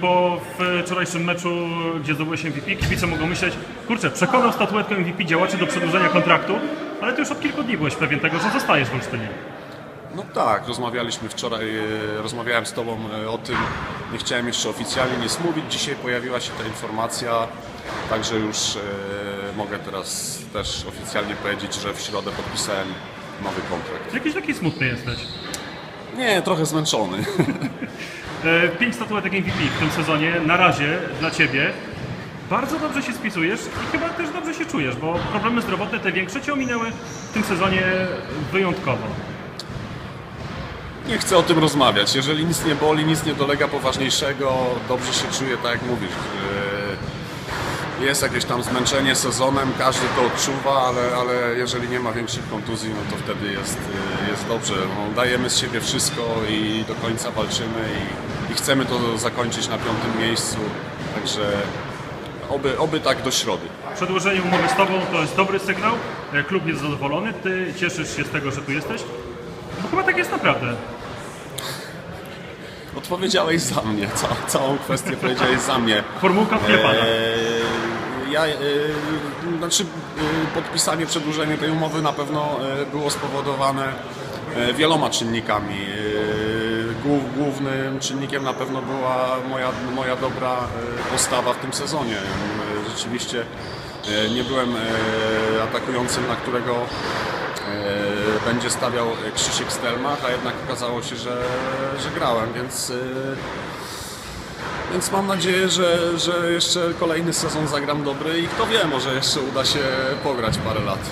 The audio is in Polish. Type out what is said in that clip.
Po wczorajszym meczu, gdzie zdobyłeś MVP, kibice mogą myśleć, kurczę, przekonał statuetkę MVP działaczy do przedłużenia kontraktu, ale ty już od kilku dni byłeś pewien tego, że zostajesz w Olsztynie. No tak, rozmawialiśmy wczoraj, e, rozmawiałem z Tobą e, o tym, nie chciałem jeszcze oficjalnie nic mówić, dzisiaj pojawiła się ta informacja, także już e, mogę teraz też oficjalnie powiedzieć, że w środę podpisałem nowy kontrakt. Jakiś taki smutny jesteś. Nie, trochę zmęczony. E, Pięć statuetek MVP w tym sezonie, na razie dla Ciebie. Bardzo dobrze się spisujesz i chyba też dobrze się czujesz, bo problemy zdrowotne te większe Cię ominęły w tym sezonie wyjątkowo. Nie chcę o tym rozmawiać. Jeżeli nic nie boli, nic nie dolega poważniejszego, dobrze się czuję, tak jak mówisz. Jest jakieś tam zmęczenie sezonem, każdy to odczuwa, ale, ale jeżeli nie ma większych kontuzji, no to wtedy jest, e, jest dobrze. No, dajemy z siebie wszystko i do końca walczymy i, i chcemy to zakończyć na piątym miejscu. Także oby, oby tak do środy. Przedłużenie umowy z Tobą to jest dobry sygnał, klub jest zadowolony, Ty cieszysz się z tego, że tu jesteś. Bo chyba tak jest naprawdę. Odpowiedziałeś za mnie, Ca, całą kwestię powiedziałeś za mnie. Formułka wklepana. Eee, Ja, eee, znaczy eee, podpisanie, przedłużenie tej umowy na pewno eee, było spowodowane wieloma czynnikami. Głów- Głównym czynnikiem na pewno była moja, moja dobra postawa w tym sezonie. Rzeczywiście nie byłem atakującym, na którego będzie stawiał Krzysiek Stelmach, a jednak okazało się, że, że grałem, więc więc mam nadzieję, że, że jeszcze kolejny sezon zagram dobry i kto wie, może jeszcze uda się pograć parę lat.